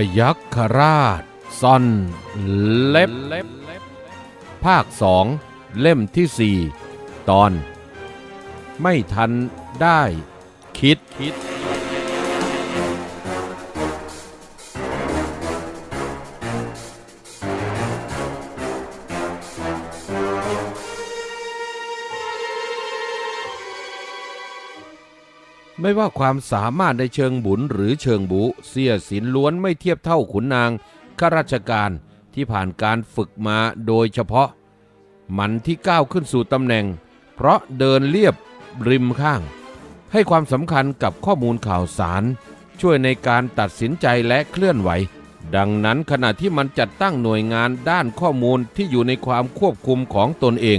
พยัคฆราชซ่อนเล็บ ภาคสองเล่มที่สี่ตอน ไม่ทันได้คิดคิด ไม่ว่าความสามารถในเชิงบุญหรือเชิงบุ เสียสินล้วนไม่เทียบเท่าขุนนางข้าราชการที่ผ่านการฝึกมาโดยเฉพาะ มันที่ก้าวขึ้นสู่ตำแหน่ง เพราะเดินเรียบริมข้าง ให้ความสำคัญกับข้อมูลข่าวสาร ช่วยในการตัดสินใจและเคลื่อนไหว ดังนั้นขณะที่มันจัดตั้งหน่วยงานด้านข้อมูลที่อยู่ในความควบคุมของตนเอง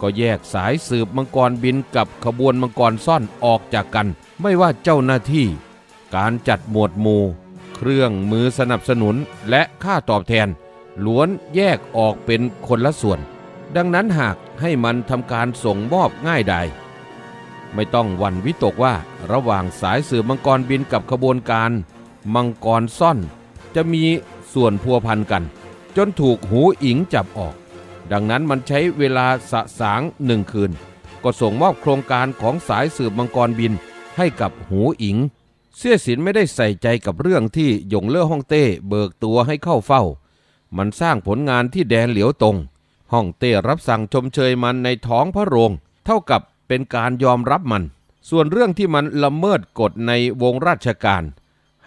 ก็แยกสายสืบมังกรบินกับขบวนมังกรซ่อนออกจากกัน ไม่ว่าเจ้าหน้าที่ การจัดหมวดหมู่ เครื่องมือสนับสนุนและค่าตอบแทน ล้วนแยกออกเป็นคนละส่วน ดังนั้นหากให้มันทำการส่งมอบง่ายดายไม่ต้องหวั่นวิตกว่าระหว่างสายสืบมังกรบินกับขบวนการ มังกรซ่อน จะมีส่วนพัวพันกัน จนถูกหูอิงจับออก ดังนั้นมันใช้เวลาสะสางหนึ่งคืน ก็ส่งมอบโครงการของสายสืบมังกรบินให้กับหูอิง เสี่ยสินไม่ได้ใส่ใจกับเรื่องที่หยงเล่อฮ่องเต้เบิกตัวให้เข้าเฝ้า มันสร้างผลงานที่แดนเหลียวตรงฮ่องเต้รับสั่งชมเชยมันในท้องพระโรง เท่ากับเป็นการยอมรับมัน ส่วนเรื่องที่มันละเมิดกฎในวงราชการ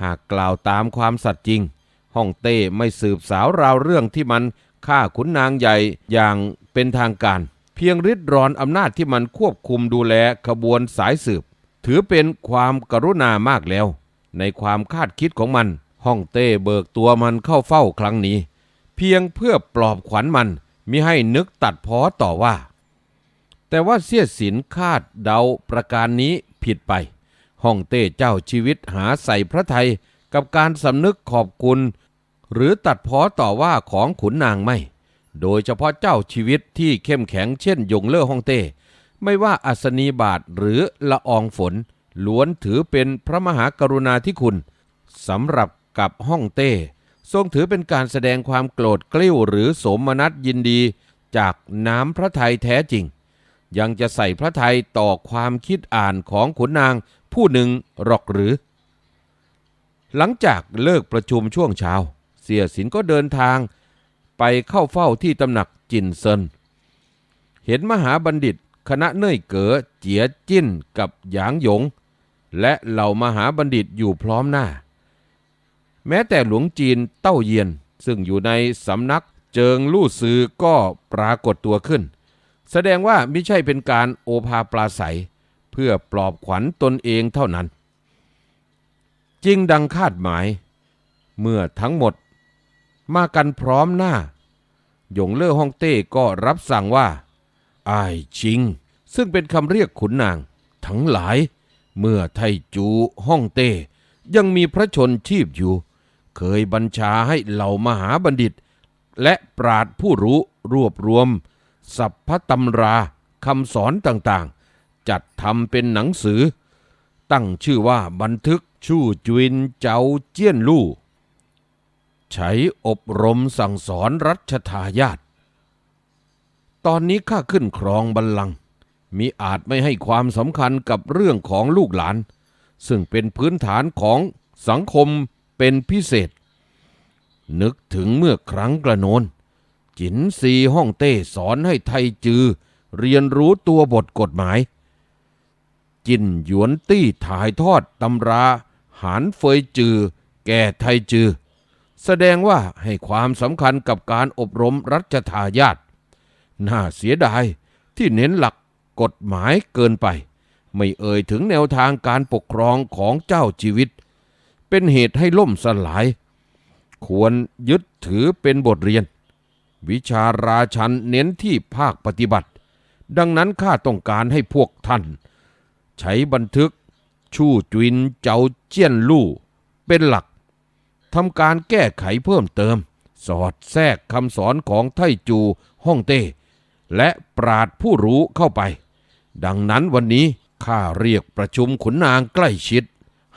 หากกล่าวตามความสัตย์จริงฮ่องเต้ไม่สืบสาวราวเรื่องที่มัน ฆ่าขุนนางใหญ่อย่างเป็นทางการ เพียงริดรอนอำนาจที่มันควบคุมดูแลขบวนสายสืบ ถือเป็นความกรุณามากแล้ว ในความคาดคิดของมันฮ่องเต้เบิกตัวมันเข้าเฝ้าครั้งนี้ เพียงเพื่อปลอบขวัญมันมิให้นึกตัดพ้อต่อว่า แต่ว่าเสียสินคาดเดาประการนี้ผิดไปฮ่องเต้เจ้าชีวิตหาใส่พระไทยกับการสำนึกขอบคุณ หรือตัดพ้อต่อว่าของขุนนางไม่ โดยเฉพาะเจ้าชีวิตที่เข้มแข็งเช่นยงเล่อฮ่องเต้ ไม่ว่าอัศนีบาทหรือละอองฝน ล้วนถือเป็นพระมหากรุณาธิคุณสำหรับกับฮ่องเต้ ทรงถือเป็นการแสดงความโกรธเกลิ้วหรือสมนัสยินดี จากน้ำพระทัยแท้จริง ยังจะใส่พระทัยต่อความคิดอ่านของขุนนางผู้หนึ่งหรอกหรือ หลังจากเลิกประชุมช่วงเช้า เสียสินก็เดินทางไปเข้าเฝ้าที่ตำหนักจินเซิน เห็นมหาบัณฑิตคณะเน่ยเก๋อเจียจิ้นกับหยางหยง และเหล่ามหาบัณฑิตอยู่พร้อมหน้า แม้แต่หลวงจีนเต้าเยียน ซึ่งอยู่ในสำนักเจิงลู่ซือก็ปรากฏตัวขึ้น แสดงว่าไม่ใช่เป็นการโอภาปราศัย เพื่อปลอบขวัญตนเองเท่านั้น จริงดังคาดหมาย เมื่อทั้งหมด มากันพร้อมหน้า หยงเล่อฮ่องเต้ก็รับสั่งว่าอายชิง ซึ่งเป็นคำเรียกขุนนาง ทั้งหลาย เมื่อไทจูฮ่องเต้ยังมีพระชนชีพอยู่ เคยบัญชาให้เหล่ามหาบัณฑิต และปราดผู้รู้รวบรวมสัพพตำราคำสอนต่างๆ จัดทำเป็นหนังสือ ตั้งชื่อว่าบันทึกชู่จวินเจ้าเจี้ยนลู่ ใช้อบรมสั่งสอนรัชทายาทตอนนี้ข้าขึ้นครองบัลลังก์มิอาจไม่ให้ความสำคัญกับเรื่องของลูกหลาน ซึ่งเป็นพื้นฐานของสังคมเป็นพิเศษ นึกถึงเมื่อครั้งกระโนน จินซีฮ่องเต้สอนให้ไทจือ เรียนรู้ตัวบทกฎหมาย จินหยวนตี้ถ่ายทอดตำรา หานเฟยจือ แก่ไทจือ แสดงว่าให้ความสำคัญกับการอบรมรัชทายาทน่าเสียดายที่เน้นหลักกฎหมายเกินไป ไม่เอ่ยถึงแนวทางการปกครองของเจ้าชีวิต เป็นเหตุให้ล่มสลาย ควรยึดถือเป็นบทเรียน วิชาราชันเน้นที่ภาคปฏิบัติ ดังนั้นข้าต้องการให้พวกท่าน ใช้บันทึก ชู่จวินเจ้าเจี้ยนลู่เป็นหลัก ทำการแก้ไขเพิ่มเติม สอดแทรกคำสอนของไทจูฮ่องเต้ และปราดผู้รู้เข้าไป ดังนั้นวันนี้ข้าเรียกประชุมขุนนางใกล้ชิด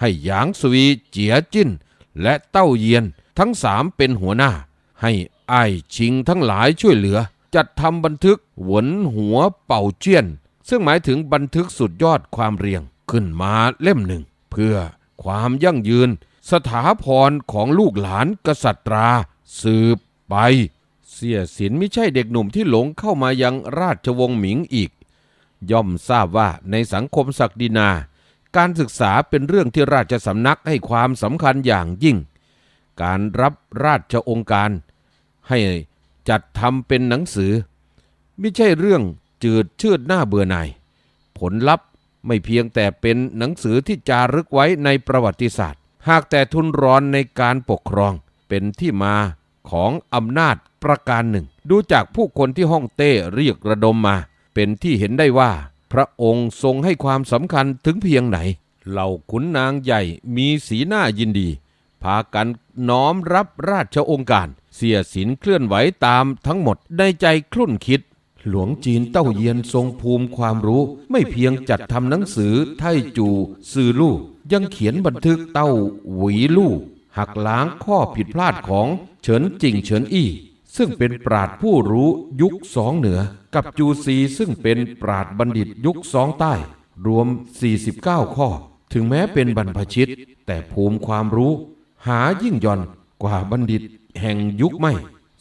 ให้หยางสวีเจียจิ้น และเต้าเยียนทั้งสามเป็นหัวหน้า ให้ไอ้ายชิงทั้งหลายช่วยเหลือ จัดทำบันทึกหวนหัวเป่าเจี้ยน ซึ่งหมายถึงบันทึกสุดยอดความเรียงขึ้นมาเล่มหนึ่ง เพื่อความยั่งยืน สถาพรของลูกหลานกษัตรา สืบไป เสียสินไม่ใช่เด็กหนุ่มที่หลงเข้ามายังราชวงศ์หมิงอีก ย่อมทราบว่าในสังคมศักดินา การศึกษาเป็นเรื่องที่ราชสำนักให้ความสำคัญอย่างยิ่ง การรับราชองค์การ ให้จัดทำเป็นหนังสือ ไม่ใช่เรื่องจืดชืดหน้าเบื่อหน่ายผลลัพธ์ไม่เพียงแต่เป็นหนังสือที่จารึกไว้ในประวัติศาสตร์ หากแต่ทุนร้อนในการปกครองเป็นที่มาของอำนาจประการหนึ่ง ดูจากผู้คนที่ห้องเต้เรียกระดมมา เป็นที่เห็นได้ว่า พระองค์ทรงให้ความสำคัญถึงเพียงไหน เหล่าขุนนางใหญ่มีสีหน้ายินดี พากันน้อมรับราชองค์การ เสียสินเคลื่อนไหวตามทั้งหมดในใจคลุ่นคิด หลวงจีนเต้าเยียนทรงภูมิความรู้ ไม่เพียงจัดทำหนังสือไทจูซือลู่ยังเขียนบันทึกเต้าหวีลู่หักล้างข้อผิดพลาดของเฉินจิงเฉินอี้ ซึ่งเป็นปราดผู้รู้ยุคสองเหนือ กับจูซีซึ่งเป็นปราดบัณฑิตยุคสองใต้ รวม 49 ข้อ ถึงแม้เป็นบรรพชิต แต่ภูมิความรู้ หายิ่งย่อนกว่าบัณฑิตแห่งยุคไม่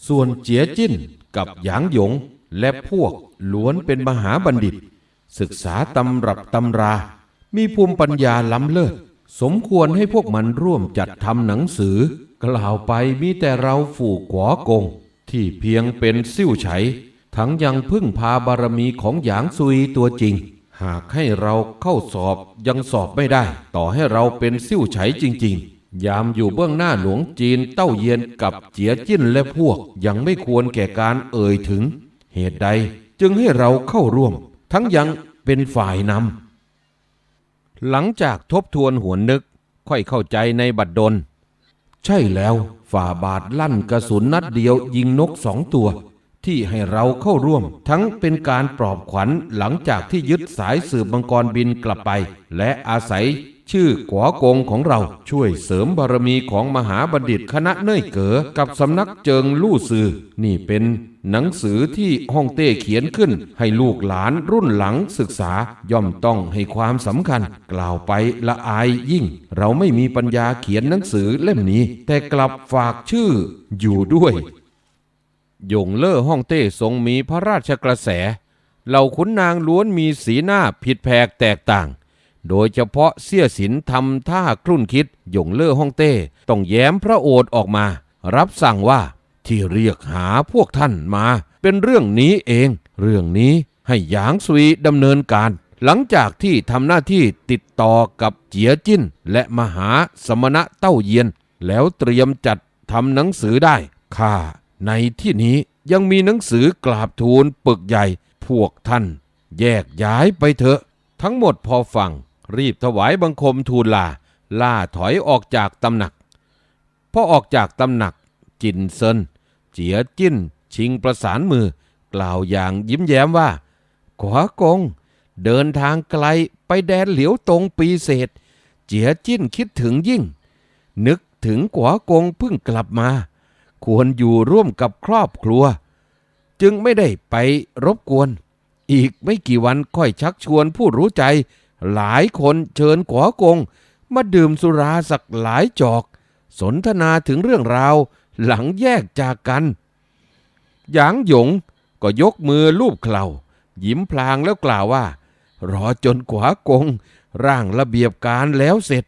ส่วนเจียจิ้นกับหยางหยง และพวกล้วนเป็นมหาบัณฑิต ศึกษาตำรับตำรา มีภูมิปัญญาล้ำเลิศ สมควรให้พวกมันร่วมจัดทำหนังสือ กล่าวไปมีแต่เราฝูกขวากง ที่เพียงเป็นซิ่วไฉ ทั้งยังพึ่งพาบารมีของหยางซุยตัวจริง หากให้เราเข้าสอบยังสอบไม่ได้ ต่อให้เราเป็นซิ่วไฉจริง ๆยามอยู่เบื้องหน้าหลวงจีนเต้าเยียนกับเจียจิ้นและพวกยังไม่ควรแก่การเอ่ยถึง เหตุใดจึงให้เราเข้าร่วม ทั้งยังเป็นฝ่ายนำหลังจากทบทวนหวนนึกค่อยเข้าใจในบัดดล ใช่แล้วฝ่าบาทลั่นกระสุนนัดเดียวยิงนกสองตัว ที่ให้เราเข้าร่วม ทั้งเป็นการปลอบขวัญหลังจากที่ยึดสายสืบมังกรบินกลับไป และอาศัย ชื่อกัวกงของเราช่วยเสริมบารมีของมหาบัณฑิตคณะเน่ยเก๋อกับสำนักเจิงลู่ซือ นี่เป็นหนังสือที่ฮ่องเต้เขียนขึ้น ให้ลูกหลานรุ่นหลังศึกษาย่อมต้องให้ความสำคัญ กล่าวไปละอายยิ่ง เราไม่มีปัญญาเขียนหนังสือเล่มนี้ แต่กลับฝากชื่ออยู่ด้วยยงเล่อฮ่องเต้ทรงมีพระราชกระแส เหล่าขุนนางล้วนมีสีหน้าผิดแผกแตกต่าง โดยเฉพาะเสี่ยสินทำท่าครุ่นคิดยงเล่อฮ่องเต้ต้องแย้มพระโอษฐ์ออกมา รับสั่งว่าที่เรียกหาพวกท่านมา เป็นเรื่องนี้เอง เรื่องนี้ให้หยางซุยดำเนินการ หลังจากที่ทำหน้าที่ติดต่อกับเจียจิ้น และมหาสมณะเต้าเยียน แล้วเตรียมจัดทำหนังสือได้ข้าในที่นี้ยังมีหนังสือกราบทูลปึกใหญ่ พวกท่าน แยกย้ายไปเถอะ ทั้งหมดพอฟัง รีบถวายบังคมทูลลา ล่าถอยออกจากตำหนัก พอออกจากตำหนัก จินเซิน เจียจิ้น ชิงประสานมือ กล่าวอย่างยิ้มแย้มว่า ขวากง เดินทางไกลไปแดนเหลียวตรงปีเศษ เจียจิ้นคิดถึงยิ่ง นึกถึงขวากงเพิ่งกลับมา ควรอยู่ร่วมกับครอบครัว จึงไม่ได้ไปรบกวน อีกไม่กี่วันค่อยชักชวนผู้รู้ใจ หลายคนเชิญขวากง มาดื่มสุราสักหลายจอก สนทนาถึงเรื่องราว หลังแยกจากกันหยางหยงก็ยกมือลูบเคลายิ้มพลางแล้วกล่าวว่า รอจนขวากง ร่างระเบียบการแล้วเสร็จ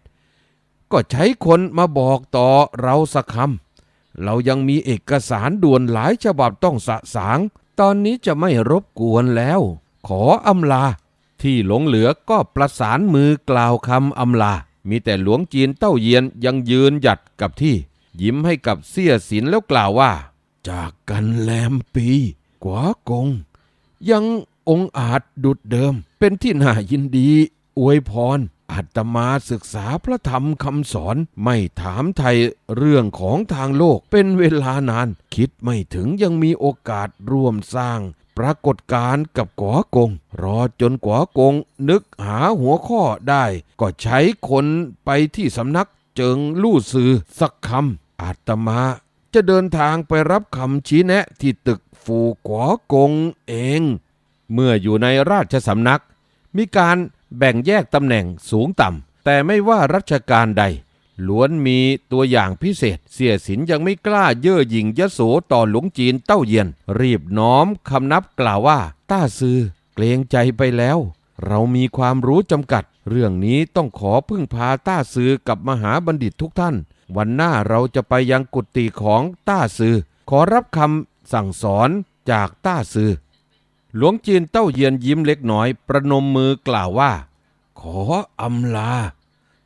ก็ใช้คนมาบอกต่อเราสักคำเรายังมีเอกสารด่วนหลายฉบับต้องสะสาง ตอนนี้จะไม่รบกวนแล้ว ขออำลา ที่หลงเหลือก็ประสานมือกล่าวคำอำลา มีแต่หลวงจีนเต้าเยียนยังยืนหยัดกับที่ ยิ้มให้กับเสี้ยสินแล้วกล่าวว่า จากกันแลมปี กวากง ยังองอาจดุดเดิม เป็นที่น่ายินดี อวยพรอาตมาศึกษาพระธรรมคำสอนไม่ถามไทยเรื่องของทางโลกเป็นเวลานาน คิดไม่ถึงยังมีโอกาสร่วมสร้าง ปรากฏการ์กับก๋อกง รอจนก๋อกงนึกหาหัวข้อได้ ก็ใช้คนไปที่สำนักเจิงลู่ซือสักคำอาตมาจะเดินทางไปรับคำชี้แนะที่ตึกฟูกวกงเอง เมื่ออยู่ในราชสำนัก มีการแบ่งแยกตำแหน่งสูงต่ำแต่ไม่ว่ารัชการใด ล้วนมีตัวอย่างพิเศษ เสียสินยังไม่กล้าเย่อหยิ่งยโสต่อหลวงจีนเต้าเยียน รีบน้อมคำนับกล่าวว่า ต้าซือเกรงใจไปแล้ว เรามีความรู้จำกัด เรื่องนี้ต้องขอพึ่งพาต้าซือกับมหาบัณฑิตทุกท่าน วันหน้าเราจะไปยังกุฏิของต้าซือขอรับคำสั่งสอนจากต้าซือหลวงจีนเต้าเยียนยิ้มเล็กน้อย ประนมมือกล่าวว่า ขออำลา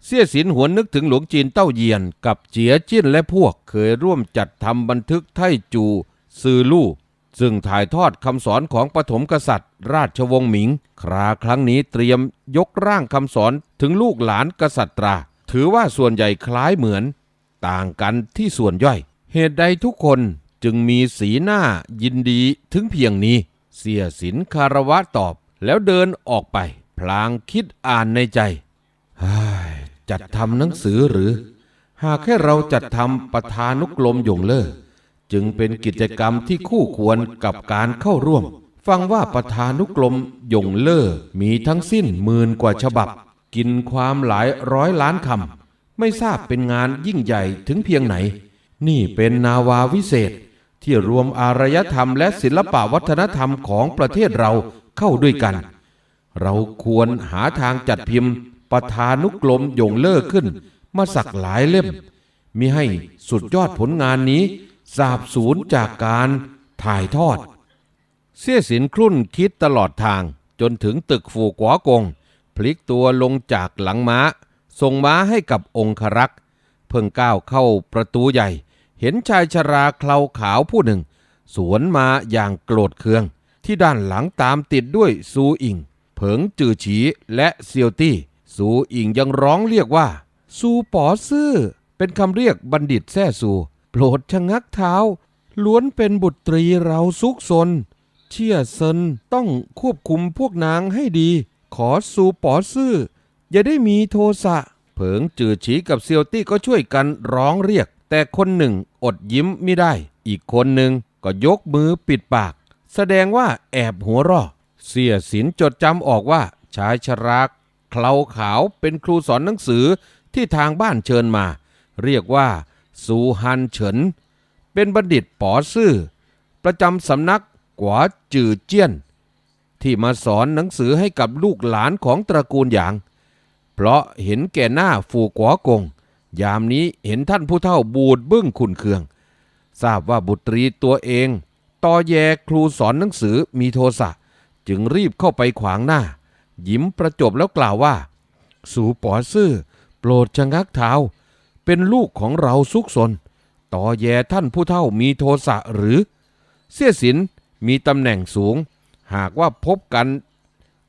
เสี้ยสินหวนนึกถึงหลวงจีนเต้าเยียนกับเจียจิ้นและพวกเคยร่วมจัดทำบันทึกไทจู ซือลู่ ซึ่งถ่ายทอดคำสอนของปฐมกษัตริย์ ราชวงศ์หมิง คราครั้งนี้เตรียมยกร่างคำสอนถึงลูกหลานกษัตราถือว่าส่วนใหญ่คล้ายเหมือน ต่างกันที่ส่วนย่อย เหตุใดทุกคนจึงมีสีหน้ายินดีถึงเพียงนี้ เสียสินคารวะตอบแล้วเดินออกไป พลางคิดอ่านในใจฮ้ย จัดทำหนังสือหรือ หากแค่เราจัดทำประธานุกรมหยงเล่อจึงเป็นกิจกรรมที่คู่ควรกับการเข้าร่วม ฟังว่าประธานุกรมหยงเล่อมีทั้งสิ้นหมื่นกว่าฉบับ กินความหลายร้อยล้านคำไม่ทราบเป็นงานยิ่งใหญ่ถึงเพียงไหน นี่เป็นนาวาวิเศษ ที่รวมอารยธรรมและศิลปวัฒนธรรมของประเทศเราเข้าด้วยกัน เราควรหาทางจัดพิมพ์ ประธานุกรมยงเล่อขึ้น มาสักหลายเล่ม มิให้สุดยอดผลงานนี้ สาบสูญจากการถ่ายทอด เสี้ยสินครุ่นคิดตลอดทางจนถึงตึกฝูกวกง พลิกตัวลงจากหลังม้า ส่งม้าให้กับองครักษ์เพิ่งก้าวเข้าประตูใหญ่ เห็นชายชราเคลาขาวผู้หนึ่ง สวนมาอย่างโกรธเคือง ที่ด้านหลังตามติดด้วยซูอิง เผิงจือฉีและเซียวตี้ ซูอิงยังร้องเรียกว่า ซูป๋อซื่อ เป็นคำเรียกบัณฑิตแท้ซูโปรดชะงักเท้า ล้วนเป็นบุตรีเราซุกซน เชี่ยเซินต้องควบคุมพวกนางให้ดี ขอซูป๋อซื่อ อย่าได้มีโทสะ เผิงจือฉีกับเซียวตี้ก็ช่วยกันร้องเรียก แต่คนหนึ่งอดยิ้มไม่ได้ อีกคนหนึ่งก็ยกมือปิดปาก แสดงว่าแอบหัวเรอเสียสินจดจำออกว่าชายชรา เคลาขาวเป็นครูสอนหนังสือที่ทางบ้านเชิญมา เรียกว่าซูฮันเฉิน เป็นบัณฑิตป๋อซื่อ ประจำสำนักกวาจือเจี้ยน ที่มาสอนหนังสือให้กับลูกหลานของตระกูลหยาง เพราะเห็นแก่หน้าฝูกวกง ยามนี้เห็นท่านผู้เฒ่าบูดบึ้งขุนเคือง ทราบว่าบุตรีตัวเอง ตอแยครูสอนหนังสือมีโทสะ จึงรีบเข้าไปขวางหน้า ยิ้มประจบแล้วกล่าวว่า สู่ป๋อซื่อโปรดชะงักเท้า เป็นลูกของเราซุกซนต่อแย่ท่านผู้เฒ่ามีโทสะหรือ เสี้ยสินมีตำแหน่งสูง หากว่าพบกัน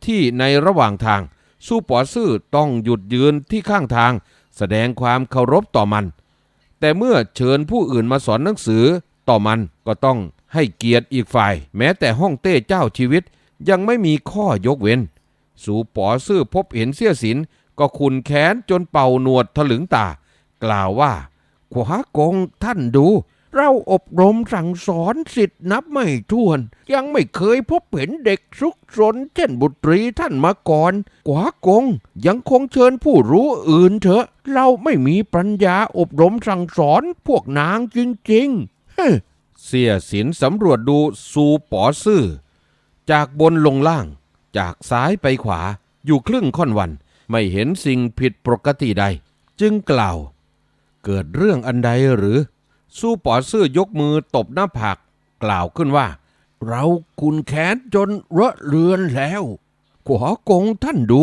ที่ในระหว่างทาง สู้ป๋อซื่อต้องหยุดยืนที่ข้างทาง แสดงความเคารพต่อมัน แต่เมื่อเชิญผู้อื่นมาสอนหนังสือต่อมันก็ต้องให้เกียรติอีกฝ่าย แม้แต่ห้องเต้เจ้าชีวิตยังไม่มีข้อยกเว้น สู่ป๋อซื่อพบเห็นเสี้ยสินก็ขุนแขนจนเป่าหนวดถลึงตา กล่าวว่า ขวากงท่านดู เราอบรมสั่งสอนสิทธินับไม่ถ้วน ยังไม่เคยพบเห็นเด็กซุกซนเช่นบุตรีท่านมาก่อนขวากงยังคงเชิญผู้รู้อื่นเถอะ เราไม่มีปัญญาอบรมสั่งสอนพวกนางจริงๆเฮ้เสียสินสำรวจดูซูป๋อซื่อ จากบนลงล่าง จากซ้ายไปขวาอยู่ครึ่งค่อนวัน ไม่เห็นสิ่งผิดปกติใด จึงกล่าว เกิดเรื่องอันใดหรือ สู้ป๋อซื่อยกมือตบหน้าผากกล่าวขึ้นว่า เราคุณแค้นจนระเรือนแล้วขวากงท่านดู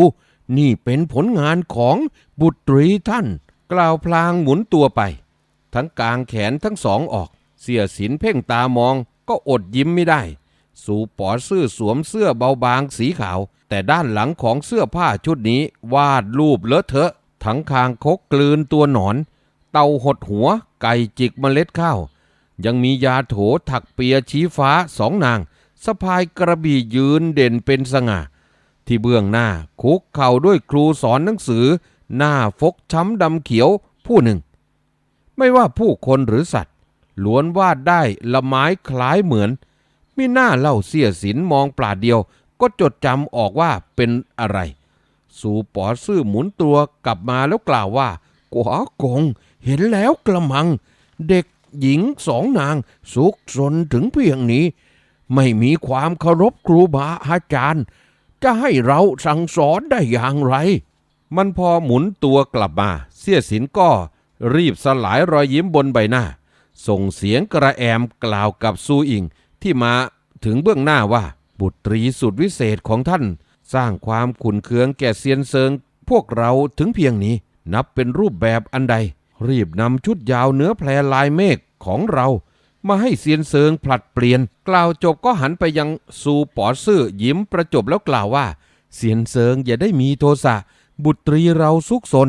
นี่เป็นผลงานของบุตรีท่าน กล่าวพลางหมุนตัวไป ทั้งกลางแขนทั้งสองออก เสียสินเพ่งตามองก็อดยิ้มไม่ได้ สู่ป๋อซื่อสวมเสื้อเบาบางสีขาว แต่ด้านหลังของเสื้อผ้าชุดนี้วาดรูปเลอะเทอะ ทั้งคางคกกลืนตัวหนอน เต่าหดหัว ไก่จิกเมล็ดข้าว ยังมียาโถถักเปียชี้ฟ้าสองนางสะพายกระบี่ยืนเด่นเป็นสง่า ที่เบื้องหน้าคุกเข่าด้วยครูสอนหนังสือ หน้าฟกช้ำดำเขียวผู้หนึ่ง ไม่ว่าผู้คนหรือสัตว์ล้วนวาดได้ละไม้คล้ายเหมือน มิหน้าเล่าเสียสินมองปลาดเดียว ก็จดจำออกว่าเป็นอะไร สู่ปอซื่อหมุนตัวกลับมาแล้วกล่าวว่ากวากง เห็นแล้วกระมัง เด็กหญิงสองนางสุกสนถึงเพียงนี้ ไม่มีความเคารพครูบาอาจารย์ จะให้เราสั่งสอนได้อย่างไร มันพอหมุนตัวกลับมา เสียสินก็รีบสลายรอยยิ้มบนใบหน้า ส่งเสียงกระแอมกล่าวกับซูอิง ที่มาถึงเบื้องหน้าว่า บุตรีสุดวิเศษของท่าน สร้างความขุนเคืองแก่เซียนเซิง พวกเราถึงเพียงนี้นับเป็นรูปแบบอันใด รีบนำชุดยาวเนื้อแพรลายเมฆของเรา มาให้เซียนเซิงผลัดเปลี่ยน กล่าวจบก็หันไปยังซูปอซื่อยิ้มประจบแล้วกล่าวว่า เซียนเซิงอย่าได้มีโทสะบุตรีเราซุกซน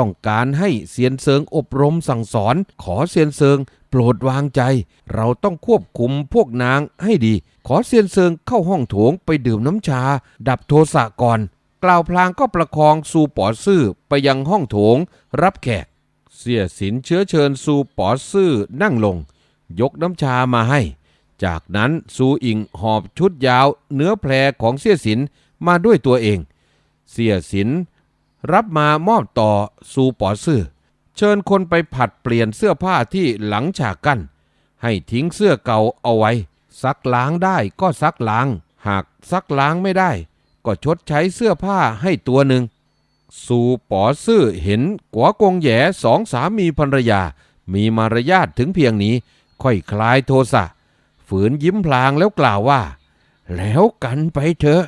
ต้องการให้เซียนเซิงอบรมสั่งสอน ขอเซียนเซิงโปรดวางใจ เราต้องควบคุมพวกนางให้ดี ขอเซียนเซิงเข้าห้องโถงไปดื่มน้ำชา ดับโทสะก่อน กล่าวพลางก็ประคองซูปอซื่อไปยังห้องโถง รับแขก เสียสินเชื้อเชิญซูปอซื่อนั่งลง ยกน้ำชามาให้ จากนั้นซูอิงหอบชุดยาว เนื้อแพรของเสียสินมาด้วยตัวเอง เสียสิน รับมามอบต่อซูปอซื่อ เชิญคนไปผัดเปลี่ยนเสื้อผ้าที่หลังฉากกั้น ให้ทิ้งเสื้อเก่าเอาไว้ ซักล้างได้ก็ซักล้าง หากซักล้างไม่ได้ ก็ชดใช้เสื้อผ้าให้ตัวหนึ่งสู่ปอซื่อเห็นกัวกงแย่สองสามีภรรยา มีมารยาทถึงเพียงนี้ ค่อยคลายโทสะ ฝืนยิ้มพลางแล้วกล่าวว่า แล้วกันไปเถอะ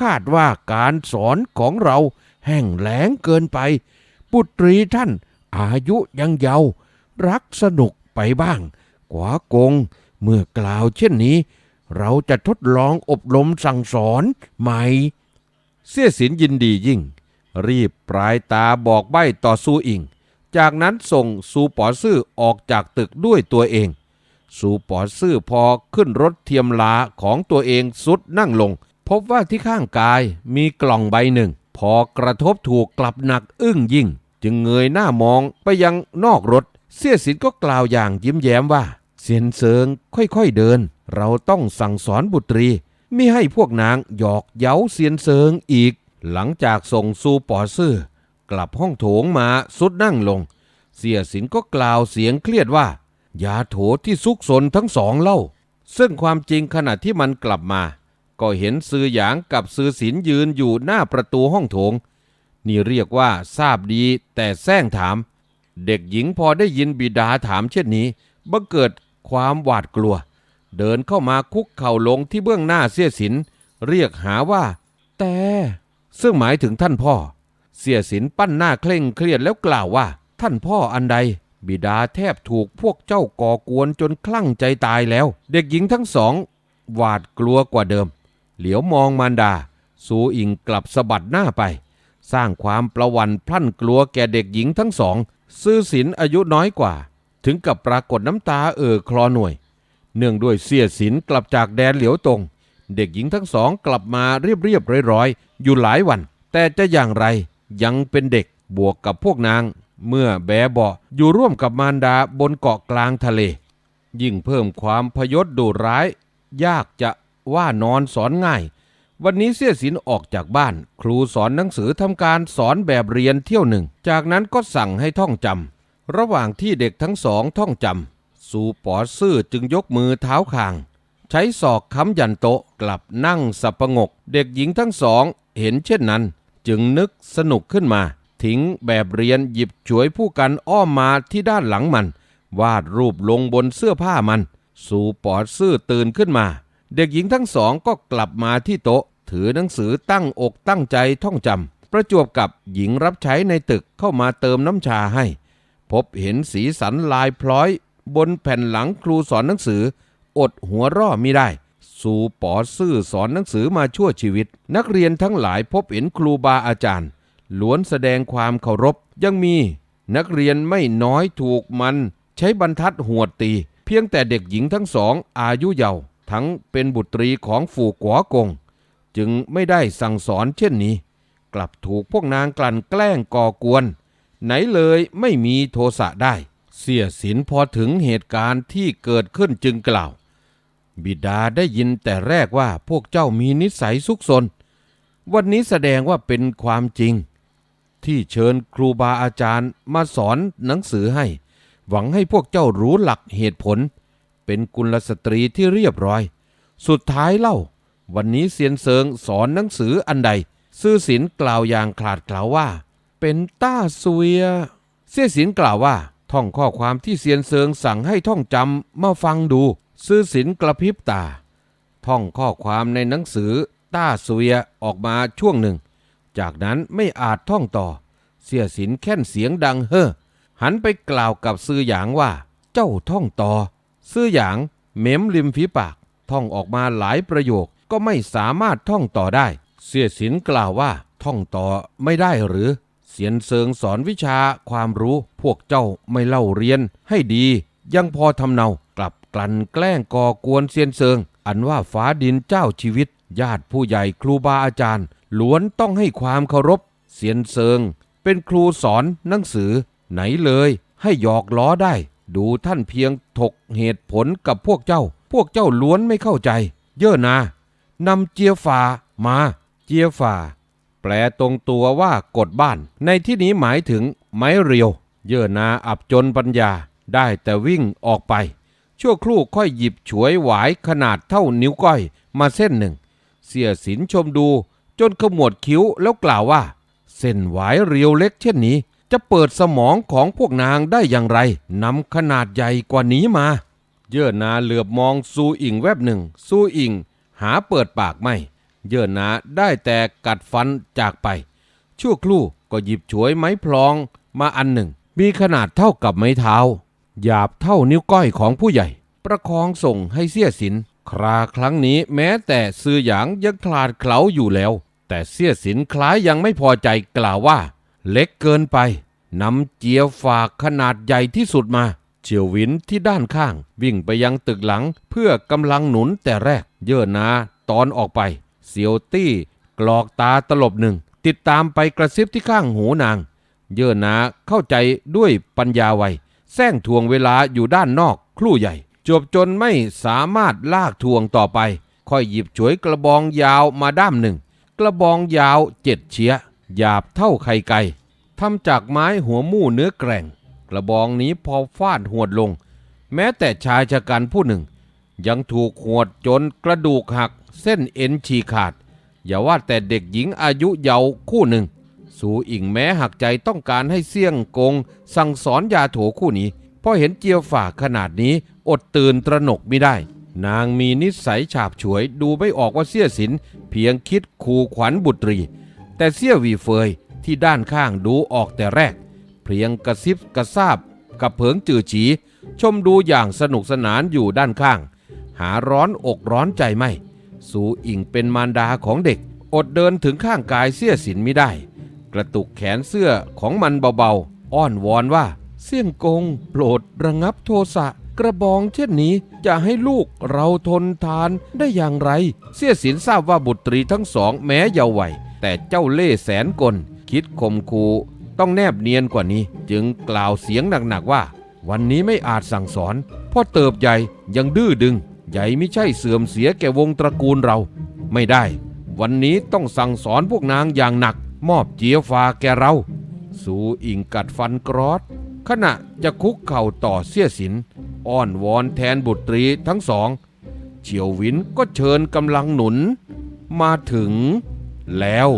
คาดว่าการสอนของเรา แห้งแล้งเกินไปปุตรีท่านอายุยังเยาว์รักสนุกไปบ้าง กวากง เมื่อกล่าวเช่นนี้ เราจะทดลองอบรมสั่งสอนใหม่ เสี้ยสินยินดียิ่ง รีบปลายตาบอกใบ้ต่อซูอิง จากนั้นส่งซูปอซื่อออกจากตึกด้วยตัวเอง ซูปอซื่อพอขึ้นรถเทียมลาของตัวเองสุดนั่งลง พบว่าที่ข้างกายมีกล่องใบหนึ่ง พอกระทบถูกกลับหนักอึ้งยิ่ง จึงเงยหน้ามองไปยังนอกรถ เสี้ยสินก็กล่าวอย่างยิ้มแย้มว่า เสียนเซิงค่อยๆเดิน เราต้องสั่งสอนบุตรีมิให้พวกนางหยอกเย้าเสียนเซิงอีก หลังจากส่งซูปอซื่อกลับห้องโถงมาสุดนั่งลง เสียสินก็กล่าวเสียงเครียดว่าอย่าโถที่ซุกซนทั้งสองเล่า ซึ่งความจริงขณะที่มันกลับมา ก็เห็นซือหยางกับซือสินยืนอยู่หน้าประตูห้องโถง นี่เรียกว่าทราบดีแต่แซงถาม เด็กหญิงพอได้ยินบิดาถามเช่นนี้บังเกิดความหวาดกลัว เดินเข้ามาคุกเข่าลงที่เบื้องหน้าเสียสิน เรียกหาว่า แต่ ซึ่งหมายถึงท่านพ่อ เสียสินปั้นหน้าเคร่งเครียดแล้วกล่าวว่า ท่านพ่ออันใด บิดาแทบถูกพวกเจ้าก่อกวนจนคลั่งใจตายแล้ว เด็กหญิงทั้งสอง หวาดกลัวกว่าเดิม เหลียวมองมารดาสูอิงกลับสะบัดหน้าไป สร้างความประวันพลั่นกลัวแก่เด็กหญิงทั้งสอง ซื่อสินอายุน้อยกว่า ถึงกับปรากฏน้ำตาเอ่อคลอหน่วย เนื่องด้วยเสียสินกลับจากแดนเหลียวตง เด็กหญิงทั้งสองกลับมาเรียบเรียบร้อยๆอยู่หลายวัน แต่จะอย่างไรยังเป็นเด็กบวกกับพวกนาง เมื่อแบเบาะอยู่ร่วมกับมารดาบนเกาะกลางทะเล ยิ่งเพิ่มความพยศดุร้าย ยากจะ ว่านอนสอนง่าย วันนี้เสียสินออกจากบ้าน ครูสอนหนังสือทำการสอนแบบเรียนเที่ยวหนึ่ง จากนั้นก็สั่งให้ท่องจำระหว่างที่เด็กทั้งสองท่องจำสู่ปอซื่อจึงยกมือเท้าคาง ใช้ศอกค้ำยันโต๊ะกลับนั่งสับประงก เด็กหญิงทั้งสองเห็นเช่นนั้น จึงนึกสนุกขึ้นมา ทิ้งแบบเรียนหยิบฉวยผู้กันอ้อมมาที่ด้านหลังมัน วาดรูปลงบนเสื้อผ้ามัน สู่ปอดซื่อตื่นขึ้นมา เด็กหญิงทั้งสองก็กลับมาที่โต๊ะ ถือหนังสือตั้งอกตั้งใจท่องจำประจวบกับหญิงรับใช้ในตึกเข้ามาเติมน้ำชาให้ พบเห็นสีสันลายพลอย บนแผ่นหลังครูสอนหนังสือ อดหัวร่อไม่ได้ สู่ปอซื่อสอนหนังสือมาชั่วชีวิต นักเรียนทั้งหลายพบเห็นครูบาอาจารย์ ล้วนแสดงความเคารพยังมี นักเรียนไม่น้อยถูกมัน ใช้บรรทัดหวดตี เพียงแต่เด็กหญิงทั้งสองอายุเยาว์ ทั้งเป็นบุตรีของฝูกกัวกง จึงไม่ได้สั่งสอนเช่นนี้ กลับถูกพวกนางกลั่นแกล้งก่อกวน ไหนเลยไม่มีโทสะได้ เสียสินพอถึงเหตุการณ์ที่เกิดขึ้นจึงกล่าว บิดาได้ยินแต่แรกว่าพวกเจ้ามีนิสัยซุกซนวันนี้แสดงว่าเป็นความจริง ที่เชิญครูบาอาจารย์มาสอนหนังสือให้ หวังให้พวกเจ้ารู้หลักเหตุผล เป็นกุลสตรีที่เรียบร้อย สุดท้ายเล่า วันนี้เซียนเซิงสอนหนังสืออันใด ซื่อสินกล่าวอย่างขลาดกล่าวว่า เป็นต้าเสวียเสียสินกล่าวว่า ท่องข้อความที่เซียนเซิงสั่งให้ท่องจำมาฟังดู ซื่อสินกระพริบตา ท่องข้อความในหนังสือต้าเสวียออกมาช่วงหนึ่ง จากนั้นไม่อาจท่องต่อ เสียสินแค่นเสียงดังเฮ้อหันไปกล่าวกับซื่อหยางว่า เจ้าท่องต่อ ซื่อหยางเม้มริมฝีปาก ท่องออกมาหลายประโยคก็ไม่สามารถท่องต่อได้ เสียสินกล่าวว่าท่องต่อไม่ได้หรือ เสียนเซิงสอนวิชาความรู้พวกเจ้าไม่เล่าเรียน ให้ดี ยังพอทำเนากลับกลั่นแกล้งก่อกวนเซียนเซิง อันว่าฟ้าดินเจ้าชีวิต ญาติผู้ใหญ่ครูบาอาจารย์ ล้วนต้องให้ความเคารพ เสียนเซิง เป็นครูสอนหนังสือ ไหนเลย ให้หยอกล้อได้ ดูท่านเพียงถกเหตุผลกับพวกเจ้า พวกเจ้าล้วนไม่เข้าใจ เย่อนานำเจียฝ่ามา เจียฝ่าแปลตรงตัวว่ากดบ้าน ในที่นี้หมายถึงไม้เรียว เย่อนาอับจนปัญญา ได้แต่วิ่งออกไป ชั่วครู่ค่อยหยิบฉวยหวายขนาดเท่านิ้วก้อยมาเส้นหนึ่ง เสียสินชมดู จนขมวดคิ้วแล้วกล่าวว่า เส้นหวายเรียวเล็กเช่นนี้ จะเปิดสมองของพวกนางได้อย่างไรนำขนาดใหญ่กว่านี้มา เย่อนาเหลือบมองซูอิงแวบหนึ่ง ซูอิงหาเปิดปากไม่ เย่อนาได้แต่กัดฟันจากไป ชั่วครู่ก็หยิบฉวยไม้พลองมาอันหนึ่ง มีขนาดเท่ากับไม้เท้า หยาบเท่านิ้วก้อยของผู้ใหญ่ ประคองส่งให้เสี้ยสิน คราครั้งนี้แม้แต่ซื้อหยางยังคลาดเคล้าอยู่แล้ว แต่เสี้ยสินคล้ายยังไม่พอใจกล่าวว่า เล็กเกินไปนำเจียวฝากขนาดใหญ่ที่สุดมาเฉียววินที่ด้านข้าง วิ่งไปยังตึกหลังเพื่อกำลังหนุนแต่แรก เย่อนาตอนออกไป เสียวตี้กรอกตาตลบหนึ่ง ติดตามไปกระซิบที่ข้างหูนาง เย่อนาเข้าใจด้วยปัญญาไวแซงทวงเวลาอยู่ด้านนอก ครู่ใหญ่ จบจนไม่สามารถลากทวงต่อไป ค่อยหยิบฉวยกระบองยาวมาด้ามหนึ่ง กระบองยาวเจ็ดเชียหยาบเท่าไข่ไก่ ทำจากไม้หัวมู่เนื้อแกร่ง กระบองนี้พอฟาดหวดลง แม้แต่ชายชะกันผู้หนึ่ง ยังถูกหวดจนกระดูกหัก เส้นเอ็นฉีกขาด อย่าว่าแต่เด็กหญิงอายุเยาว์คู่หนึ่ง สูอิงแม้หักใจต้องการให้เสี่ยงกง สั่งสอนยาโถคู่นี้พอเห็นเจียวฝ่าขนาดนี้อดตื่นตระหนกไม่ได้ นางมีนิสัยฉาบฉวยดูไม่ออกว่าเสี้ยสินเพียงคิดขู่ขวัญบุตรี แต่เสี้ยวีเฟย ที่ด้านข้างดูออกแต่แรก เพียงกระซิบกระซาบกับเผิงจือฉีชมดูอย่างสนุกสนานอยู่ด้านข้าง หาร้อนอกร้อนใจไม่ สูอิงเป็นมารดาของเด็ก อดเดินถึงข้างกายเสี้ยสินไม่ได้ กระตุกแขนเสื้อของมันเบาๆ อ้อนวอนว่า เสี่ยงกงโปรดระงับโทสะกระบองเช่นนี้จะให้ลูกเราทนทานได้อย่างไร เสี่ยสินทราบว่าบุตรีทั้งสองแม้เยาว์วัยแต่เจ้าเล่ห์แสนกล คิดข่มคูต้องแนบเนียนกว่านี้ จึงกล่าวเสียงหนักๆว่า วันนี้ไม่อาจสั่งสอนเพ่อเติบใหญ่ยังดื้อดึง ใหญ่ไม่ใช่เสื่อมเสียแก่วงตระกูลเรา ไม่ได้ วันนี้ต้องสั่งสอนพวกนางอย่างหนัก มอบเจียฟ้าแก่เรา สูอิงกัดฟันกรอดขณะจะคุกเข่าต่อเสี้ยสิน อ้อนวอนแทนบุตรีทั้งสอง เฉียววินก็เชิญกำลังหนุน มาถึงแล้ว